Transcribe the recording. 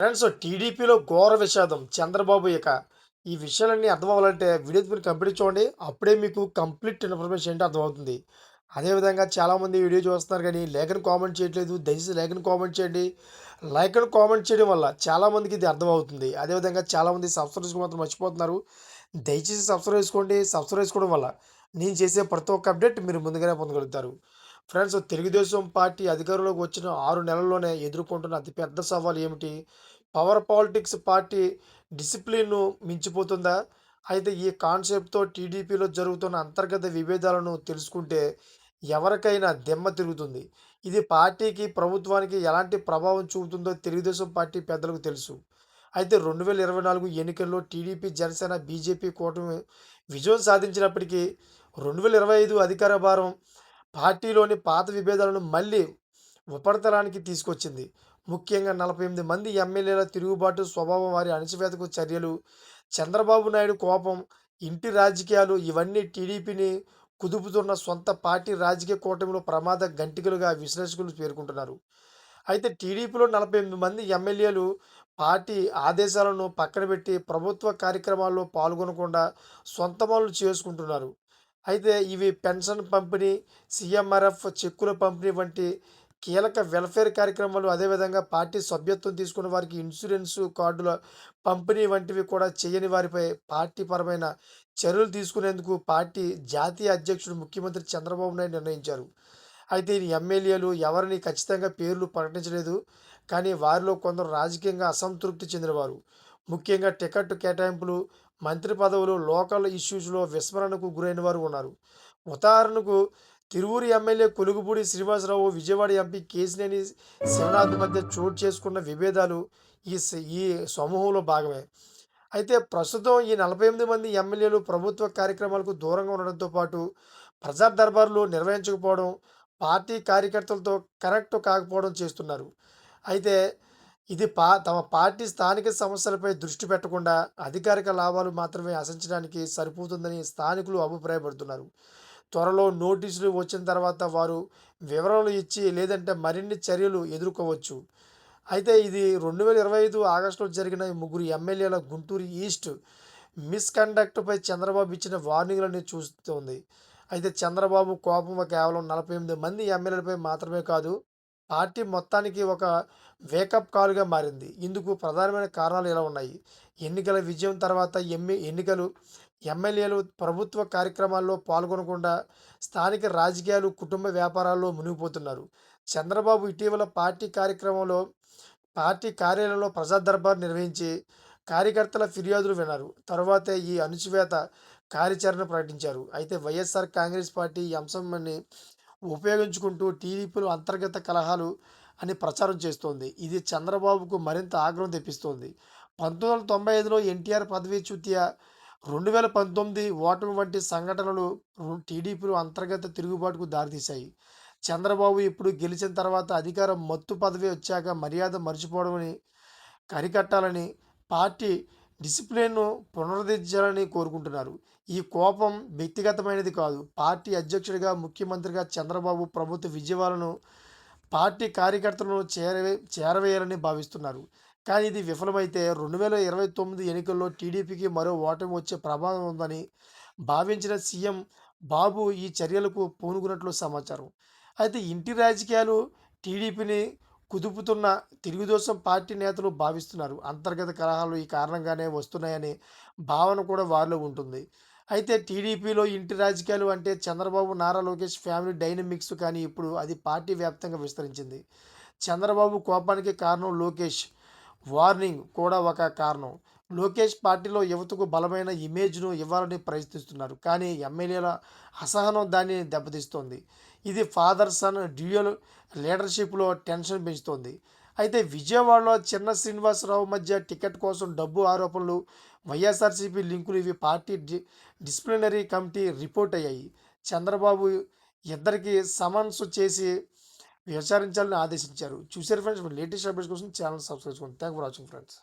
Friends టీడీపీలో ఘోర విషాదం. చంద్రబాబు ఇక ఈ విషయాలన్నీ అర్థం అవ్వాలంటే వీడియో మీరు కంప్లీట్ చూడండి. అప్పుడే మీకు కంప్లీట్ ఇన్ఫర్మేషన్ ఏంటో అర్థమవుతుంది. అదేవిధంగా చాలామంది వీడియో చూస్తున్నారు కానీ లేఖను కామెంట్ చేయట్లేదు. దయచేసి లేఖను కామెంట్ చేయండి. లైక్ను కామెంట్ చేయడం వల్ల చాలామందికి ఇది అర్థమవుతుంది. అదేవిధంగా చాలామంది సబ్స్క్రైబ్ మాత్రం మర్చిపోతున్నారు. దయచేసి సబ్స్క్రైబ్ చేసుకోండి. సబ్స్క్రైబ్ చేసుకోవడం వల్ల నేను చేసే ప్రతి ఒక్క అప్డేట్ మీరు ముందుగానే పొందగలుగుతారు. ఫ్రెండ్స్ తెలుగుదేశం పార్టీ అధికారంలోకి వచ్చిన ఆరు నెలల్లోనే ఎదుర్కొంటున్న అతిపెద్ద సవాల్ ఏమిటి? పవర్ పాలిటిక్స్ పార్టీ డిసిప్లిన్ను మించిపోతుందా? అయితే ఈ కాన్సెప్ట్తో టీడీపీలో జరుగుతున్న అంతర్గత విభేదాలను తెలుసుకుంటే ఎవరికైనా దెమ్మ తిరుగుతుంది. ఇది పార్టీకి ప్రభుత్వానికి ఎలాంటి ప్రభావం చూపుతుందో తెలుగుదేశం పార్టీ పెద్దలకు తెలుసు. అయితే రెండు వేల ఇరవై నాలుగు ఎన్నికల్లో టీడీపీ జనసేన బీజేపీ కూటమి విజయం సాధించినప్పటికీ రెండు వేల ఇరవై ఐదు అధికార భారం పార్టీలోని పాత విభేదాలను మళ్ళీ ఉపరితలానికి తీసుకొచ్చింది. ముఖ్యంగా నలభై ఎనిమిది మంది ఎమ్మెల్యేల తిరుగుబాటు స్వభావం వారి అణచివేతకు చర్యలు చంద్రబాబు నాయుడు కోపం ఇంటి రాజకీయాలు ఇవన్నీ టీడీపీని కుదుపుతున్న సొంత పార్టీ రాజకీయ కూటమిలో ప్రమాద గంటికలుగా విశ్లేషకులు పేర్కొంటున్నారు. అయితే టీడీపీలో నలభై ఎనిమిది మంది ఎమ్మెల్యేలు పార్టీ ఆదేశాలను పక్కన పెట్టి ప్రభుత్వ కార్యక్రమాల్లో పాల్గొనకుండా సొంత పనులు చేసుకుంటున్నారు. అయితే ఇవి పెన్షన్ పంపిణీ సీఎంఆర్ఎఫ్ చెక్కుల పంపిణీ వంటి కీలక వెల్ఫేర్ కార్యక్రమాలు. అదేవిధంగా పార్టీ సభ్యత్వం తీసుకున్న వారికి ఇన్సూరెన్స్ కార్డుల పంపిణీ వంటివి కూడా చేయని వారిపై పార్టీ పరమైన చర్యలు తీసుకునేందుకు పార్టీ జాతీయ అధ్యక్షుడు ముఖ్యమంత్రి చంద్రబాబు నాయుడు నిర్ణయించారు. అయితే ఈ ఎమ్మెల్యేలు ఎవరిని ఖచ్చితంగా పేర్లు ప్రకటించలేదు. కానీ వారిలో కొందరు రాజకీయంగా అసంతృప్తి చెందినవారు. ముఖ్యంగా టికెట్ కేటాయింపులు మంత్రి పదవులు లోకల్ ఇష్యూస్లో విస్మరణకు గురైన వారు ఉన్నారు. ఉదాహరణకు తిరువూరు ఎమ్మెల్యే కొలుగుపూడి శ్రీనివాసరావు విజయవాడ ఎంపీ కేసినేని శివనాథ్ మధ్య చోటు చేసుకున్న విభేదాలు ఈ ఈ సమూహంలో భాగమే. అయితే ప్రస్తుతం ఈ నలభై ఎనిమిది మంది ఎమ్మెల్యేలు ప్రభుత్వ కార్యక్రమాలకు దూరంగా ఉండడంతో పాటు ప్రజా దర్బార్లు నిర్వహించకపోవడం పార్టీ కార్యకర్తలతో కనెక్ట్ కాకపోవడం చేస్తున్నారు. అయితే ఇది పా తమ పార్టీ స్థానిక సమస్యలపై దృష్టి పెట్టకుండా అధికారిక లాభాలు మాత్రమే ఆశించడానికి సరిపోతుందని స్థానికులు అభిప్రాయపడుతున్నారు. త్వరలో నోటీసులు వచ్చిన తర్వాత వారు వివరణలు ఇచ్చి లేదంటే మరిన్ని చర్యలు ఎదుర్కోవచ్చు. అయితే ఇది రెండు వేల ఇరవై ఐదు ఆగస్టులో జరిగిన ముగ్గురు ఎమ్మెల్యేల గుంటూరు ఈస్ట్ మిస్కండక్ట్పై చంద్రబాబు ఇచ్చిన వార్నింగ్లని చూస్తుంది. అయితే చంద్రబాబు కోపం కేవలం నలభై ఎనిమిది మంది ఎమ్మెల్యేలపై మాత్రమే కాదు పార్టీ మొత్తానికి ఒక వేకప్ కాల్గా మారింది. ఇందుకు ప్రధానమైన కారణాలు ఇలా ఉన్నాయి? ఎన్నికల విజయం తర్వాత ఎమ్మె ఎన్నికలు ఎమ్మెల్యేలు ప్రభుత్వ కార్యక్రమాల్లో పాల్గొనకుండా స్థానిక రాజకీయాలు కుటుంబ వ్యాపారాల్లో మునిగిపోతున్నారు. చంద్రబాబు ఇటీవల పార్టీ కార్యక్రమంలో పార్టీ కార్యాలయంలో ప్రజా దర్బార్ నిర్వహించి కార్యకర్తల ఫిర్యాదులు విన్నారు. తర్వాతే ఈ అణుచివేత కార్యాచరణ ప్రకటించారు. అయితే వైఎస్ఆర్ కాంగ్రెస్ పార్టీ ఈ అంశంని ఉపయోగించుకుంటూ టీడీపీలో అంతర్గత కలహాలు అని ప్రచారం చేస్తోంది. ఇది చంద్రబాబుకు మరింత ఆగ్రహం తెప్పిస్తోంది. పంతొమ్మిది వందల తొంభై ఐదులో ఎన్టీఆర్ పదవీ చుత్య రెండు వేల పంతొమ్మిది ఓటమి వంటి సంఘటనలు టీడీపీలు అంతర్గత తిరుగుబాటుకు దారితీశాయి. చంద్రబాబు ఇప్పుడు గెలిచిన తర్వాత అధికారం మత్తు పదవి వచ్చాక మర్యాద మర్చిపోవడమని కరికట్టాలని పార్టీ డిసిప్లిన్ను పునరుద్ధరించాలని కోరుకుంటున్నారు. ఈ కోపం వ్యక్తిగతమైనది కాదు. పార్టీ అధ్యక్షుడిగా ముఖ్యమంత్రిగా చంద్రబాబు ప్రభుత్వ విజయవాడను పార్టీ కార్యకర్తలను చేరవే చేరవేయాలని భావిస్తున్నారు. కానీ ఇది విఫలమైతే రెండు వేల ఇరవై తొమ్మిది ఎన్నికల్లో టీడీపీకి మరో ఓటమి వచ్చే ప్రమాదం ఉందని భావించిన సీఎం బాబు ఈ చర్యలకు పూనుకున్నట్లు సమాచారం. అయితే ఇంటి రాజకీయాలు టీడీపీని కుదుపుతున్న తెలుగుదేశం పార్టీ నేతలు భావిస్తున్నారు. అంతర్గత కలహాలు ఈ కారణంగానే వస్తున్నాయనే భావన కూడా వారిలో ఉంటుంది. అయితే టీడీపీలో ఇంటి రాజకీయాలు అంటే చంద్రబాబు నారా లోకేష్ ఫ్యామిలీ డైనమిక్స్ కానీ ఇప్పుడు అది పార్టీ వ్యాప్తంగా విస్తరించింది. చంద్రబాబు కోపానికి కారణం లోకేష్. వార్నింగ్ కూడా ఒక కారణం. లోకేష్ పార్టీలో యువతకు బలమైన ఇమేజ్ను ఇవ్వాలని ప్రయత్నిస్తున్నారు. కానీ ఎమ్మెల్యేల అసహనం దాన్ని దెబ్బతీస్తోంది. ఇది ఫాదర్ సన్ డ్యూయల్ లీడర్షిప్లో టెన్షన్ పెంచుతోంది. అయితే విజయవాడలో చిన్న శ్రీనివాసరావు మధ్య టికెట్ కోసం డబ్బు ఆరోపణలు వైఎస్ఆర్సీపీ లింకులు ఇవి party D disciplinary committee report అయ్యాయి. చంద్రబాబు ఇద్దరికి సమన్స్ చేసి విచారించాలని ఆదేశించారు. చూసారు ఫ్రెండ్స్ లేటెస్ట్ అప్డేట్స్ కోసం ఛానల్ సబ్స్క్రైబ్ చేసుకోండి. Thank for watching friends.